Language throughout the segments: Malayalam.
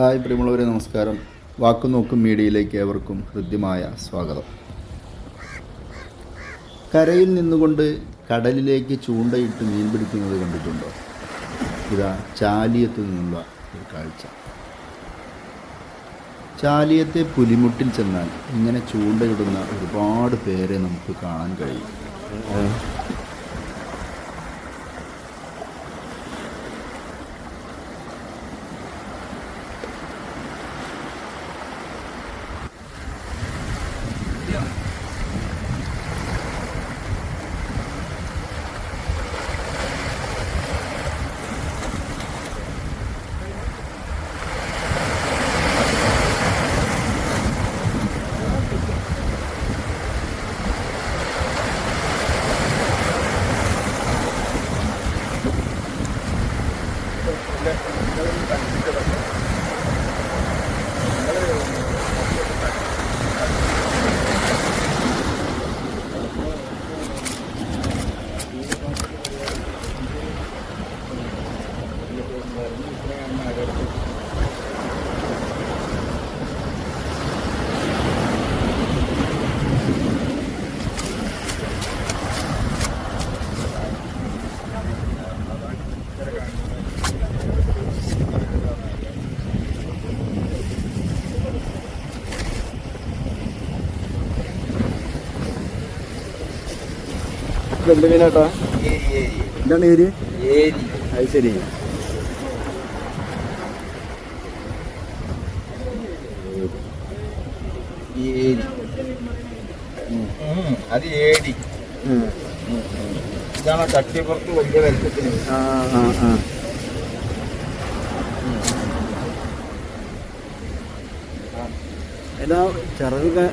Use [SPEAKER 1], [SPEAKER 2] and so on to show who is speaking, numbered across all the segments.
[SPEAKER 1] ഹായ് പ്രിയമുള്ളവരെ നമസ്കാരം. വാക്കുനോക്കും മീഡിയയിലേക്ക് ഏവർക്കും ഹൃദ്യമായ സ്വാഗതം. കരയിൽ നിന്നുകൊണ്ട് കടലിലേക്ക് ചൂണ്ടയിട്ട് മീൻ പിടിക്കുന്നത് കണ്ടിട്ടുണ്ടോ? ഇതാ ചാലിയത്ത് നിന്നുള്ള ഒരു കാഴ്ച. ചാലിയത്തെ പുലിമുട്ടിൽ ചെന്നാൽ ഇങ്ങനെ ചൂണ്ടയിടുന്ന ഒരുപാട് പേരെ നമുക്ക് കാണാൻ കഴിയും.
[SPEAKER 2] thank you എന്ത് മീനാട്ടാ എന്താണ്
[SPEAKER 3] ഏരി?
[SPEAKER 2] അത് ശരി.
[SPEAKER 3] അത് ഏടി. ഇതാണ് കട്ടിപ്പുറത്ത് വലിയ വലിപ്പത്തിന്
[SPEAKER 2] ആ ആ ആ. ചിറകൊക്കെ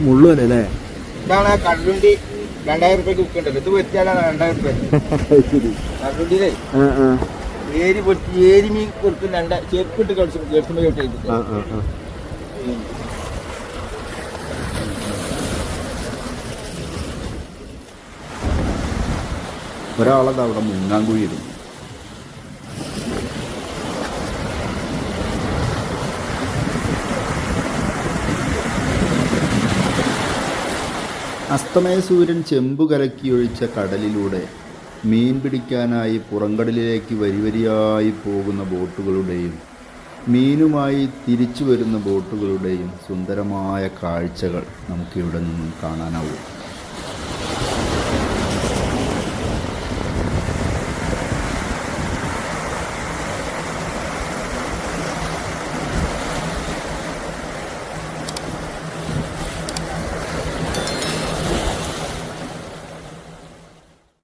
[SPEAKER 2] മുള്ളുമല്ലേ അല്ലേ?
[SPEAKER 3] ഇതാണ് കള്ളുണ്ടി രണ്ടായിരം റുപ്യക്ക് വിൽക്കണ്ടല്ലോ. ഇത് വെച്ചാലാണ് രണ്ടായിരം റുപ്യ. ഏരി പൊട്ടി ഏരി മീൻ കൊടുക്കും രണ്ട ചെരുപ്പിട്ട് കളിച്ചു ചെറുപ്പം ചോട്ടി
[SPEAKER 2] ആ ആ ആ.
[SPEAKER 1] ഒരാളത് അവിടെ മുങ്ങാങ്കുഴിയിടും അസ്തമയ സൂര്യൻ ചെമ്പു കലക്കിയൊഴിച്ച കടലിലൂടെ മീൻ പിടിക്കാനായി പുറംകടലിലേക്ക് വരിവരിയായി പോകുന്ന ബോട്ടുകളുടെയും മീനുമായി തിരിച്ചു വരുന്ന ബോട്ടുകളുടെയും സുന്ദരമായ കാഴ്ചകൾ നമുക്കിവിടെ നിന്നും കാണാനാവും.